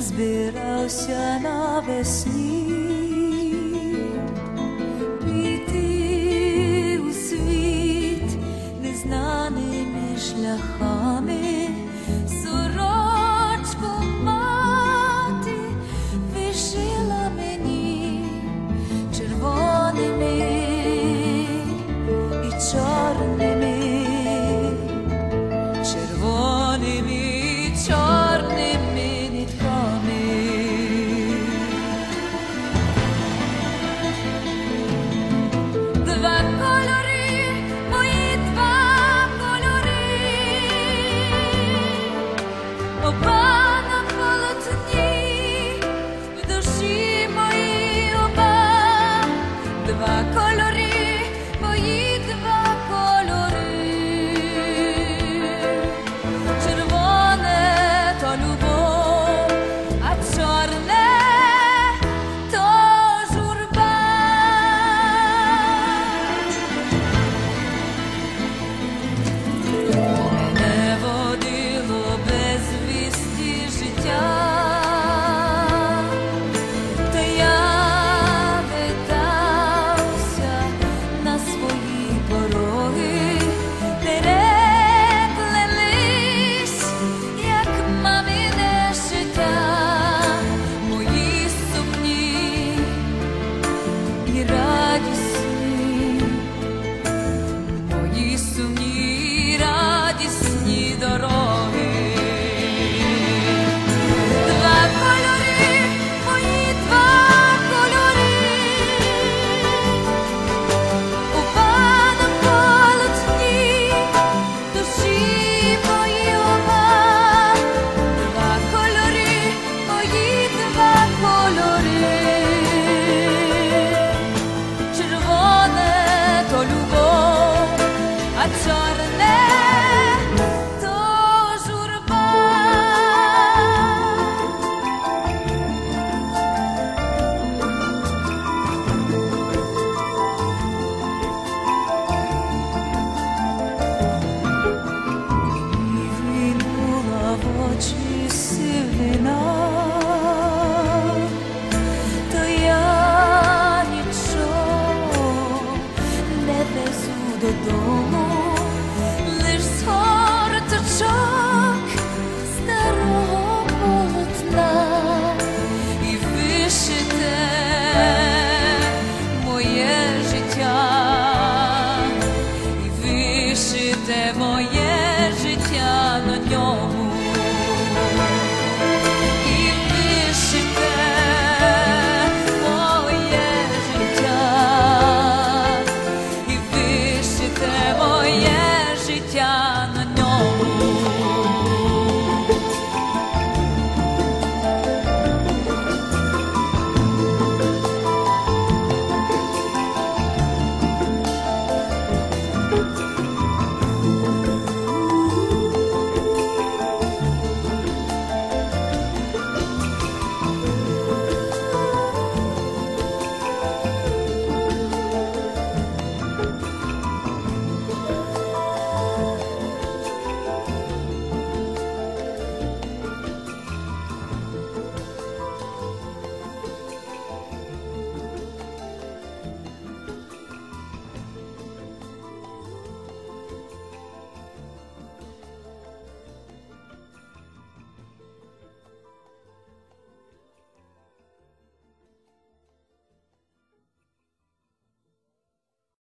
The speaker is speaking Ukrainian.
збирався навесні піти у світ незнаними шляхами, сорочку мати вишила мені червоними і чорними. yeah.